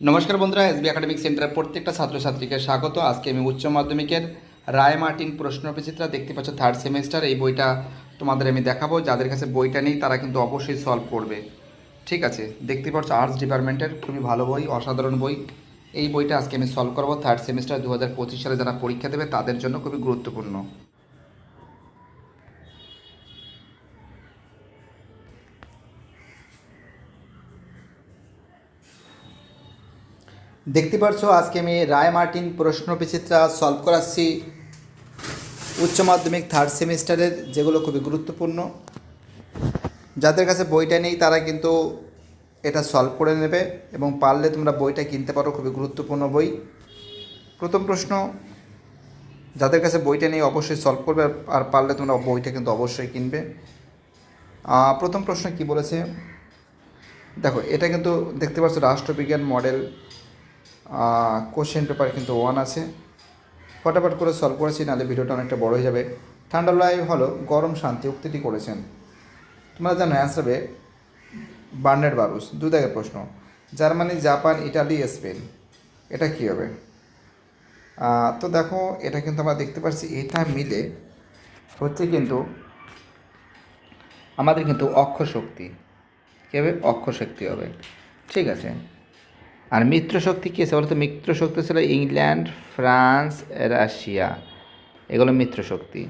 নমস্কার বন্ধুরা, SB academic সেন্টারের প্রত্যেকটা ছাত্রছাত্রীকে স্বাগত। আজকে আমি উচ্চ মাধ্যমিকের রায় মার্টিন প্রশ্ন বিচিত্রা দেখতে পাচ্ছ থার্ড সেমিস্টার এই বইটা তোমাদের আমি দেখাবো। যাদের কাছে বইটা নেই, তারা কিন্তু অবশ্যই সলভ করবে। ঠিক আছে, দেখতে পাচ্ছ আর্টস ডিপার্টমেন্টের খুবই ভালো বই, অসাধারণ বই। এই বইটা আজকে আমি সলভ করব। থার্ড সেমিস্টার দু হাজার পঁচিশ সালে যারা পরীক্ষা দেবে, তাদের জন্য খুবই গুরুত্বপূর্ণ। দেখতে পাচ্ছ আজকে আমি রায় মার্টিন প্রশ্ন বিচিত্রা সলভ করাচ্ছি। উচ্চ মাধ্যমিক থার্ড সেমিস্টারের যেগুলো খুবই গুরুত্বপূর্ণ। যাদের কাছে বইটা নেই, তারা কিন্তু এটা সলভ করে নেবে এবং পারলে তোমরা বইটা কিনতে পারো, খুবই গুরুত্বপূর্ণ বই। প্রথম প্রশ্ন, যাদের কাছে বইটা নেই, অবশ্যই সলভ করবে, আর- পারলে তোমরা বইটা কিন্তু অবশ্যই কিনবে। প্রথম প্রশ্ন কি বলেছে? দেখো, এটা কিন্তু দেখতে পাচ্ছ রাষ্ট্রবিজ্ঞান মডেল কোশ্চেন পেপার কিন্তু ওয়ান আছে। ফটাফট করে সলভ করেছি, নাহলে ভিডিওটা অনেকটা বড় হয়ে যাবে। ঠান্ডা লাইভ হলো গরম শান্তি উক্তিটি করেছেন। তোমরা জানো অ্যান্সার হবে বার্নেট বারুস দু দাগের প্রশ্ন। জার্মানি, জাপান, ইটালি, স্পেন, এটা কী হবে? তো দেখো, এটা কিন্তু আমরা দেখতে পাচ্ছি, এটা মিলে হচ্ছে কিন্তু আমাদের কিন্তু অক্ষ শক্তি কী হবে? অক্ষ শক্তি হবে। ঠিক আছে। আর মিত্র শক্তি কী আছে? বলতো মিত্র শক্তি ছিল ইংল্যান্ড, ফ্রান্স, রাশিয়া। এগুলো মিত্র শক্তি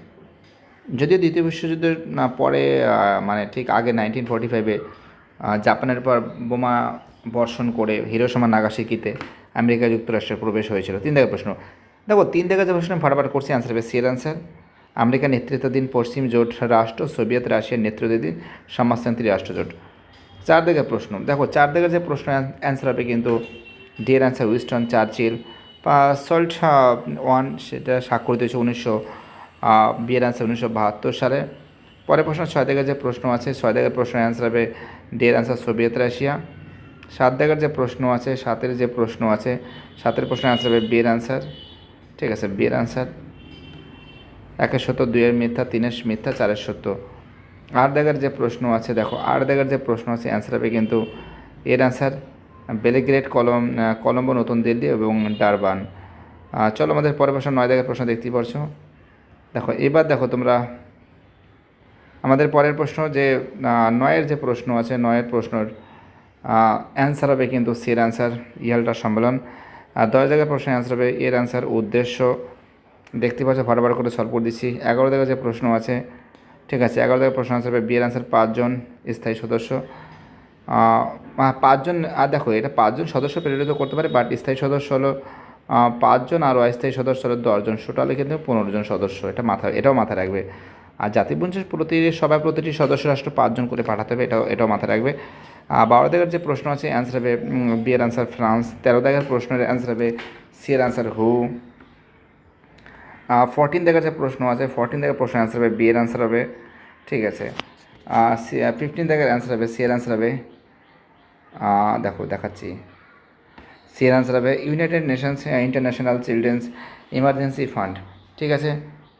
যদিও দ্বিতীয় বিশ্বযুদ্ধের না, পরে মানে ঠিক আগে নাইনটিন ফর্টি ফাইভে জাপানের পর বোমা বর্ষণ করে হিরোসীমা নাগাসাকিতে আমেরিকা যুক্তরাষ্ট্রের প্রবেশ হয়েছিল। তিন দাগের প্রশ্ন। দেখো, তিন দাগের যে প্রশ্ন ফাটাফাট করছি আনসার হবে সিয়ার আনসার আমেরিকা নেতৃত্বাধীন পশ্চিম জোট রাষ্ট্র, সোভিয়েত রাশিয়ার নেতৃত্বাধীন সমাজতান্ত্রিক রাষ্ট্রজোট। চার দিকের প্রশ্ন। দেখো চার দিকের যে প্রশ্ন অ্যান্সার হবে কিন্তু dear answer Winston Churchill SALT one সেটা স্বাক্ষরিত হয়েছে উনিশশো বিয়ের অ্যান্সার উনিশশো বাহাত্তর সালে। পরের প্রশ্ন, ছয় দিকের যে প্রশ্ন আছে, ছয় দিকের প্রশ্নের অ্যান্সার হবে ডিয়ার অ্যান্সার সোভিয়েত রাশিয়া সাত দিকের যে প্রশ্ন আছে, সাতের যে প্রশ্ন আছে, সাতের প্রশ্নের অ্যান্সার হবে বিয়ের অ্যান্সার ঠিক আছে, বিয়ের অ্যান্সার একের সত্য, দুইয়ের মিথ্যা, তিনের মিথ্যা, চারের সত্য। আট দাগের যে প্রশ্ন আছে, দেখো আট দাগের যে প্রশ্ন আছে অ্যান্সার হবে কিন্তু এর অ্যান্সার বেলিগ্রেড কলম কলম্বো নতুন দিল্লি এবং ডারবান চলো আমাদের পরের প্রশ্ন নয় দাগের প্রশ্ন দেখতেই পারছ। দেখো, এবার দেখো তোমরা, আমাদের পরের প্রশ্ন যে নয়ের যে প্রশ্ন আছে, নয়ের প্রশ্নের অ্যান্সার হবে কিন্তু সির অ্যান্সার ইহালটার সম্মেলন। আর দশ জায়গার প্রশ্নের অ্যান্সার হবে এর অ্যান্সার উদ্দেশ্য। দেখতে পাচ্ছ ভালো করে সলভ করে দিচ্ছি। এগারো জায়গায় যে প্রশ্ন আছে ঠিক আছে, এগারো জায়গায় প্রশ্ন আনসার বিয়ের আনসার পাঁচজন স্থায়ী সদস্য। পাঁচজন, আর দেখো, এটা পাঁচজন সদস্য প্রেরিত করতে পারে বাট স্থায়ী সদস্য হলো পাঁচজন আর অস্থায়ী সদস্য হলো দশজন। টোটালে কিন্তু পনেরো জন সদস্য, এটা মাথা এটাও মাথায় রাখবে। আর জাতিপুঞ্জের প্রতি সবাই প্রতিটি সদস্য রাষ্ট্র পাঁচজন করে পাঠাতে হবে, এটাও এটাও মাথায় রাখবে। আর বারো দাগের যে প্রশ্ন আছে অ্যান্সার হবে বিয়ের অ্যান্সার ফ্রান্স। তেরো দাগের প্রশ্নের অ্যান্সার হবে সিয়ের অ্যান্সার হু। ফোরটিন দেখার যে প্রশ্ন আছে ফোরটিন দেখার প্রশ্ন অ্যান্সার হবে বি বিয়ের অ্যান্সার হবে, ঠিক আছে? ফিফটিন দেখার অ্যান্সার হবে সিয়ের অ্যান্সার হবে। দেখো, দেখাচ্ছি। সিয়ের অ্যান্সার হবে United Nations International Children's Emergency Fund ঠিক আছে?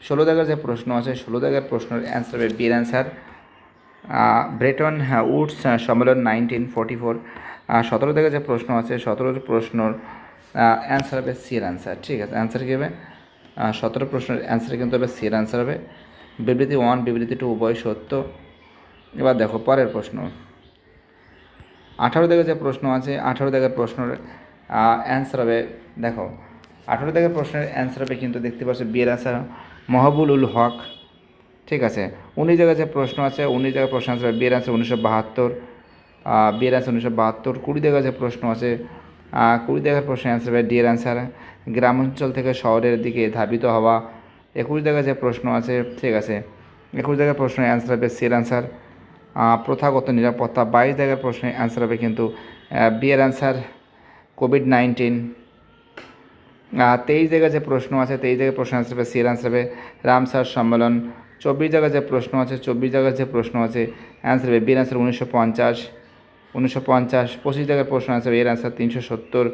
ষোলো দাগের যে প্রশ্ন আছে, ষোলো দাগের প্রশ্নের অ্যান্সার হবে বিয়ের অ্যান্সার ব্রেটন উডস সম্মেলন নাইনটিন ফোরটি ফোর সতেরো থেকে যে প্রশ্ন আছে, সতেরো প্রশ্নর অ্যান্সার হবে সির অ্যান্সার ঠিক আছে? অ্যান্সার কী হবে? সতেরো প্রশ্নের অ্যান্সার কিন্তু হবে সির অ্যান্সার হবে। বিবৃতি ওয়ান বিবৃতি টু উভয় সত্য। এবার দেখো, পরের প্রশ্ন। আঠারো থেকে যে প্রশ্ন আছে, আঠারো থেকে প্রশ্নের অ্যান্সার হবে। দেখো, আঠারো থেকে প্রশ্নের অ্যান্সার হবে কিন্তু দেখতে পাচ্ছ বিয়ের অ্যান্সার মহাবুল উল হক, ঠিক আছে? উনিশ জায়গায় যে প্রশ্ন আছে উনিশ জায়গায় প্রশ্ন আছে বিয়ের অ্যান্সার উনিশশো বাহাত্তর। বিয়ের অ্যান্সার উনিশশো বাহাত্তর। কুড়ি জায়গায় যে প্রশ্ন আছে কুড়ি জায়গার প্রশ্নের অ্যান্সার হবে ডিয়ের অ্যান্সার গ্রামাঞ্চল থেকে শহরের দিকে ধাবিত হওয়া। একুশ জায়গায় যে প্রশ্ন আছে, ঠিক আছে। একুশ জায়গার প্রশ্নের অ্যান্সার হবে সির অ্যান্সার প্রথাগত নিরাপত্তা। বাইশ জায়গার প্রশ্নের অ্যান্সার হবে কিন্তু বিয়ের অ্যান্সার কোভিড নাইন্টিন তেইশ জায়গায় যে প্রশ্ন আছে, তেইশ জায়গায় প্রশ্ন অ্যান্সার হবে সির অ্যান্সার হবে রামসার সম্মেলন। চব্বিশ জায়গায় যে প্রশ্ন আছে, চব্বিশ জায়গায় যে প্রশ্ন আছে অ্যান্সার হবে বিয়ের অ্যান্সার উনিশশো পঞ্চাশ। উনিশশো পঞ্চাশ। পঁচিশ জায়গায় প্রশ্ন আছে এর অ্যান্সার তিনশো সত্তর।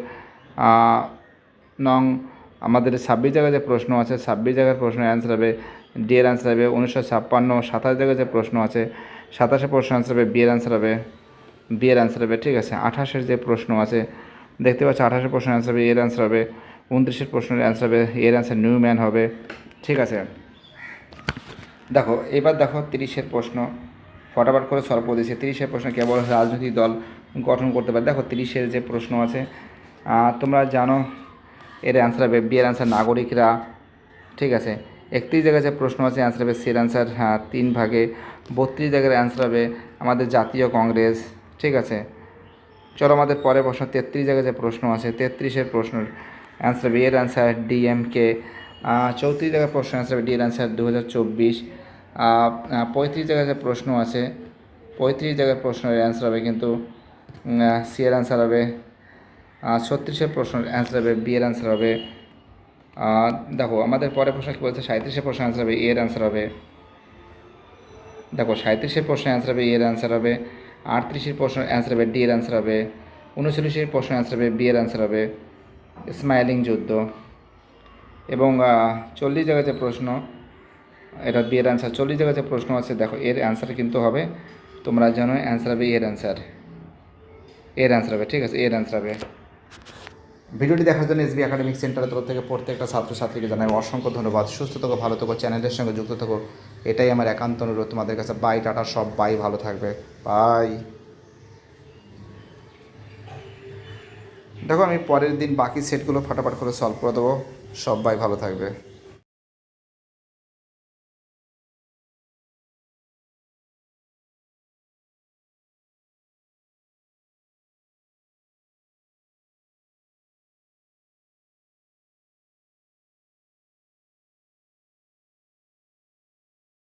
নং, আমাদের ছাব্বিশ জায়গায় যে প্রশ্ন আছে, ছাব্বিশ জায়গার প্রশ্নের অ্যান্সার হবে ডি এর অ্যান্সার হবে, উনিশশো ছাপ্পান্ন, সাতাশ জায়গায় যে প্রশ্ন আছে, সাতাশে প্রশ্ন অ্যান্সার হবে বি এর অ্যান্সার হবে বি এর অ্যান্সার হবে, ঠিক আছে? আঠাশের যে প্রশ্ন আছে, দেখতে পাচ্ছ আঠাশের প্রশ্নের অ্যান্সার হবে এর অ্যান্সার হবে, উনত্রিশের প্রশ্নের অ্যান্সার হবে এর অ্যান্সার নিউ ম্যান হবে, ঠিক আছে? দেখো, এবার দেখো তিরিশের প্রশ্ন, ফটাফট করে সলভ করে দিয়েছে তিরিশের প্রশ্ন কেবল রাজনৈতিক দল গঠন করতে পারে। দেখো তিরিশের যে প্রশ্ন আছে তোমরা জানো এর অ্যান্সার হবে বি এর অ্যান্সার নাগরিকরা। ঠিক আছে? একত্রিশ জায়গায় যে প্রশ্ন আছে অ্যান্সার হবে সের অ্যান্সার হ্যাঁ তিন ভাগে। বত্রিশ জায়গার অ্যান্সার হবে আমাদের জাতীয় কংগ্রেস। ঠিক আছে? চলো আমাদের পরে প্রশ্ন, তেত্রিশ জায়গায় যে প্রশ্ন আছে, তেত্রিশের প্রশ্ন অ্যান্সার হবে এর অ্যান্সার ডিএমকে চৌত্রিশ জায়গায় প্রশ্ন অ্যান্সার হবে ডি এর অ্যান্সার দু হাজার চব্বিশ পঁয়ত্রিশ জায়গায় যে প্রশ্ন আছে, পঁয়ত্রিশ জায়গায় প্রশ্নের অ্যান্সার হবে কিন্তু সি এর অ্যান্সার হবে ছত্রিশের প্রশ্নের অ্যান্সার হবে বি এর অ্যান্সার হবে। দেখো, আমাদের পরে প্রশ্ন কী বলছে? সাঁত্রিশের প্রশ্ন অ্যান্সার হবে এর অ্যান্সার হবে। দেখো সাঁত্রিশের প্রশ্নের অ্যান্সার হবে এর অ্যান্সার হবে। আটত্রিশের প্রশ্নের অ্যান্সার হবে ডি এর অ্যান্সার হবে। উনচল্লিশের প্রশ্নের অ্যান্সার হবে বি এর অ্যান্সার হবে। স্মাইলিং যুদ্ধ। এবং চল্লিশ জায়গায় যে প্রশ্ন, এটা বি এর অ্যান্সার চল্লিশ জায়গায় যে প্রশ্ন আছে, দেখো, এর অ্যান্সার কিন্তু হবে। তোমরা জানো অ্যান্সার হবে এর অ্যান্সার এর অ্যান্সার হবে, ঠিক আছে? এর অ্যান্সার হবে। ভিডিওটি দেখার জন্য এসবি একাডেমিক সেন্টারের তরফ থেকে প্রত্যেকটা ছাত্রছাত্রীকে জানাই অসংখ্য ধন্যবাদ। সুস্থ থাকো, ভালো থাকো, চ্যানেলের সঙ্গে যুক্ত থাকো। এটাই আমার একান্ত অনুরোধ। তোমাদের কাছে বাই, টাটা সব বাই ভালো থাকবে। বাই। দেখো, আমি পরের দিন বাকি সেটগুলো ফটাফট করে সলভ করে দেবো। সব বাই ভালো থাকবে।